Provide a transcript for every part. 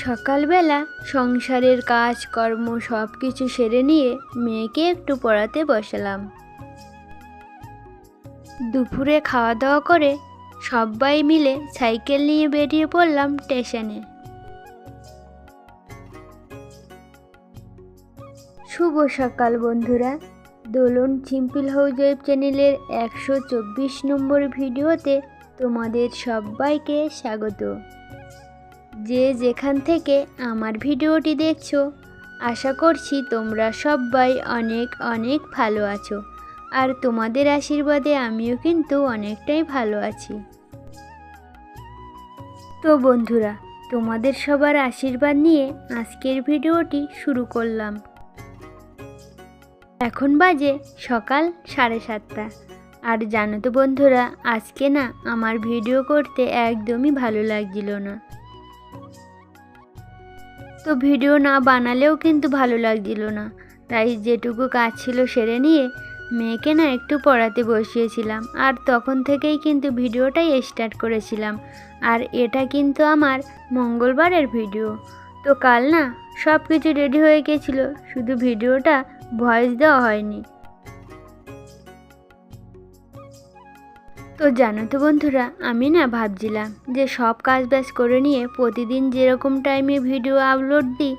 সকালবেলা সংসারের কাজ কর্ম সব কিছু সেরে নিয়ে মেয়েকে একটু পড়াতে বসালাম। দুপুরে খাওয়া দাওয়া করে সবাই মিলে সাইকেল নিয়ে বেরিয়ে পড়লাম স্টেশনে। শুভ সকাল বন্ধুরা। দোলন সিম্পল হাউস ওয়েব চ্যানেলের একশো চব্বিশ নম্বর ভিডিওতে তোমাদের সবাইকে স্বাগত। যে যেখান থেকে আমার ভিডিওটি দেখছ, আশা করছি তোমরা সবাই অনেক অনেক ভালো আছো। আর তোমাদের আশীর্বাদে আমিও কিন্তু অনেকটাই ভালো আছি। তো বন্ধুরা, তোমাদের সবার আশীর্বাদ নিয়ে আজকের ভিডিওটি শুরু করলাম। এখন বাজে সকাল সাড়ে সাতটা। আর জানো তো বন্ধুরা, আজকে না আমার ভিডিও করতে একদমই ভালো লাগছিল না। তো ভিডিও না বানালেও কিন্তু ভালো লাগছিল না। তাই যেটুকু কাজ ছিল সেরে নিয়ে মেয়েকে না একটু পড়াতে বসিয়েছিলাম। আর তখন থেকেই কিন্তু ভিডিওটাই স্টার্ট করেছিলাম। আর এটা কিন্তু আমার মঙ্গলবারের ভিডিও। তো কাল না সব কিছু রেডি হয়ে গেছিল। শুধু ভিডিওটা ভয়েস দেওয়া হয়নি। তো জানো তো বন্ধুরা, আমি না ভাবছিলাম যে সব কাজ বাজ করে নিয়ে প্রতিদিন যেরকম টাইমে ভিডিও আপলোড দিই,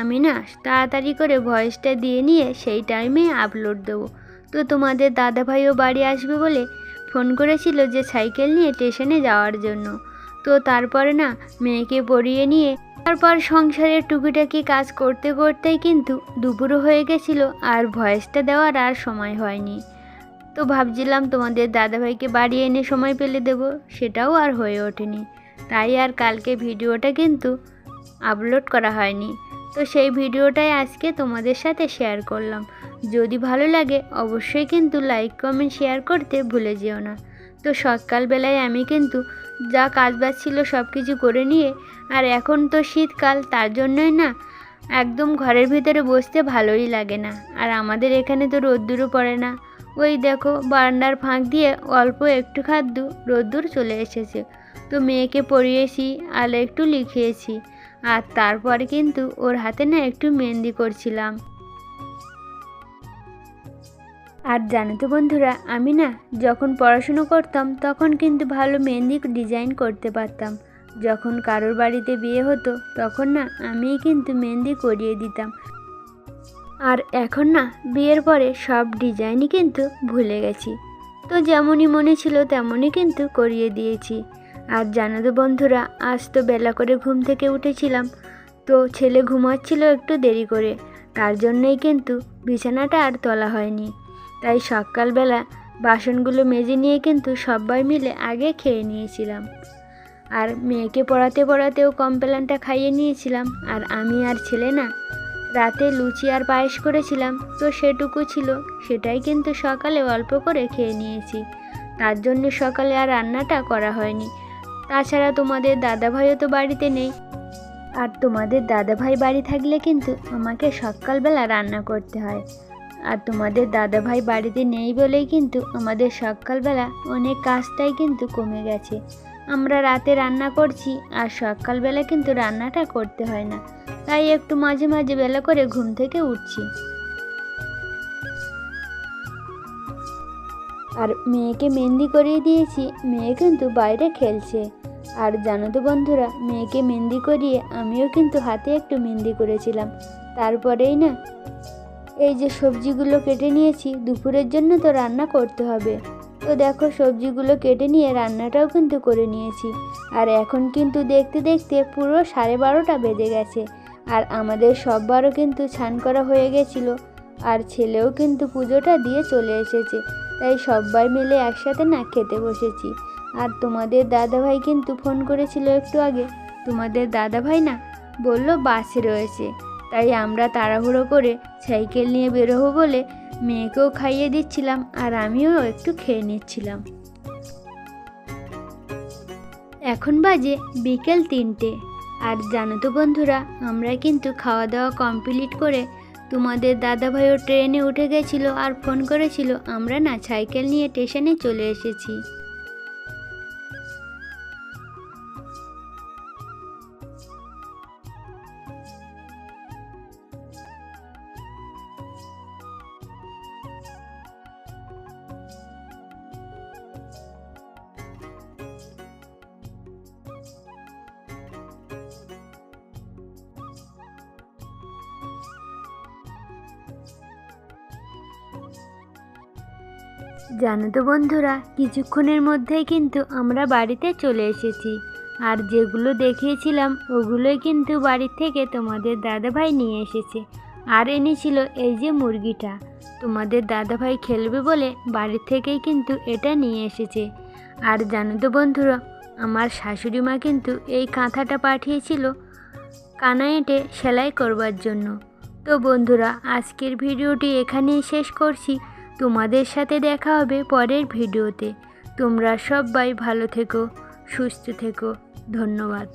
আমি না তাড়াতাড়ি করে ভয়েসটা দিয়ে নিয়ে সেই টাইমে আপলোড দেবো। তো তোমাদের দাদাভাইও বাড়ি আসবে বলে ফোন করেছিল যে সাইকেল নিয়ে স্টেশনে যাওয়ার জন্য। তো তারপরে না মেয়েকে পড়িয়ে নিয়ে, তারপর সংসারের টুকিটাকি কাজ করতে করতেই কিন্তু দুপুরও হয়ে গেছিল আর ভয়েসটা দেওয়ার আর সময় হয়নি। তো ভাবছিলাম তোমাদের দাদাভাইকে বাড়ি এনে সময় পেলে দেব, সেটাও আর হয়ে ওঠেনি। তাই আর কালকে ভিডিওটা কিন্তু আপলোড করা হয়নি। তো সেই ভিডিওটাই আজকে তোমাদের সাথে শেয়ার করলাম। যদি ভালো লাগে, অবশ্যই কিন্তু লাইক, কমেন্ট, শেয়ার করতে ভুলে যেও না। তো সকালবেলায় আমি কিন্তু যা কাজ বাজ ছিল সব কিছু করে নিয়ে, আর এখন তো শীতকাল, তার জন্যই না একদম ঘরের ভিতরে বসতে ভালোই লাগে না। আর আমাদের এখানে তো রোদ্দুরও পড়ে না। ওই দেখো বারান্দার ফাঁক দিয়ে অল্প একটু খাদ্য রোদ্দুর চলে এসেছে। তো মেয়েকে পড়িয়েছি আর একটু লিখিয়েছি। আর তারপরে কিন্তু ওর হাতে না একটু মেহেন্দি করছিলাম। আর জানো তো বন্ধুরা, আমি না যখন পড়াশুনো করতাম তখন কিন্তু ভালো মেহেন্দি ডিজাইন করতে পারতাম। যখন কারোর বাড়িতে বিয়ে হতো তখন না আমিই কিন্তু মেহেন্দি করিয়ে দিতাম। আর এখন না, বিয়ের পরে সব ডিজাইনই কিন্তু ভুলে গেছি। তো যেমনই মনে ছিল তেমনই কিন্তু করিয়ে দিয়েছি। আর জানো তো বন্ধুরা, আজ তো বেলা করে ঘুম থেকে উঠেছিলাম। তো ছেলে ঘুমাচ্ছিল একটু দেরি করে। তার জন্যই কিন্তু বিছানাটা আর তোলা হয়নি। তাই সকালবেলা বাসনগুলো মেজে নিয়ে কিন্তু সবাই মিলে আগে খেয়ে নিয়েছিলাম। আর মেয়েকে পড়াতে পড়াতেও কমপ্লেনটা খাইয়ে নিয়েছিলাম। আর আমি আর ছেলে না রাতে লুচি আর পায়েস করেছিলাম, তো সেটুকু ছিল। সেটাই কিন্তু সকালে অল্প করে খেয়ে নিয়েছি। তার জন্য সকালে আর রান্নাটা করা হয়নি। তাছাড়া তোমাদের দাদাভাইও তো বাড়িতে নেই। আর তোমাদের দাদাভাই বাড়ি থাকলে কিন্তু আমাকে সকালবেলা রান্না করতে হয়। আর তোমাদের দাদাভাই বাড়িতে নেই বলেই কিন্তু আমাদের সকালবেলা অনেক কাজটাই কিন্তু কমে গেছে। আমরা রাতে রান্না করছি, আর সকালবেলা কিন্তু রান্নাটা করতে হয় না। তাই একটু মাঝে মাঝে বেলা করে ঘুম থেকে উঠছি। আর মেয়েকে মেহেন্দি করিয়ে দিয়েছি, মেয়ে কিন্তু বাইরে খেলছে। আর জানো তো বন্ধুরা, মেয়েকে মেহেন্দি করিয়ে আমিও কিন্তু হাতে একটু মেহেন্দি করেছিলাম। তারপরেই না, এই যে সবজিগুলো কেটে নিয়েছি, দুপুরের জন্য তো রান্না করতে হবে। তো দেখো সবজিগুলো কেটে নিয়ে রান্নাটাও কিন্তু করে নিয়েছি। আর এখন কিন্তু দেখতে দেখতে পুরো সাড়ে বারোটা বেজে গেছে। আর আমাদের সববারও কিন্তু ছান করা হয়ে গেছিল। আর ছেলেও কিন্তু পুজোটা দিয়ে চলে এসেছে। তাই সবাই মিলে একসাথে না খেতে বসেছি। আর তোমাদের দাদাভাই কিন্তু ফোন করেছিল একটু আগে। তোমাদের দাদাভাই না বলল, বাসে রয়েছে। তাই আমরা তাড়াহুড়ো করে সাইকেল নিয়ে বেরোবো বলে মেয়েকেও খাইয়ে দিচ্ছিলাম আর আমিও একটু খেয়ে নিচ্ছিলাম। এখন বাজে বিকেল তিনটে। আর জানো তো বন্ধুরা, আমরা কিন্তু খাওয়া দাওয়া কমপ্লিট করে তোমাদের দাদাভাইও ট্রেনে উঠে গেছিল আর ফোন করেছিল, আমরা না সাইকেল নিয়ে স্টেশনে চলে এসেছি। জানো তো বন্ধুরা, কিছুক্ষণের মধ্যেই কিন্তু আমরা বাড়িতে চলে এসেছি। আর যেগুলো দেখিয়েছিলাম, ওগুলোই কিন্তু বাড়ির থেকে তোমাদের দাদাভাই নিয়ে এসেছে। আর এনেছিল এই যে মুরগিটা। তোমাদের দাদাভাই খেলবে বলে বাড়ির থেকেই কিন্তু এটা নিয়ে এসেছে। আর জানো তো বন্ধুরা, আমার শাশুড়ি মা কিন্তু এই কাঁথাটা পাঠিয়েছিল কানাইটে সেলাই করবার জন্য। তো বন্ধুরা, আজকের ভিডিওটি এখানেই শেষ করছি। তোমাদের সাথে দেখা হবে পরের ভিডিওতে। তোমরা সবাই ভালো থেকো সুস্থ থেকো। ধন্যবাদ।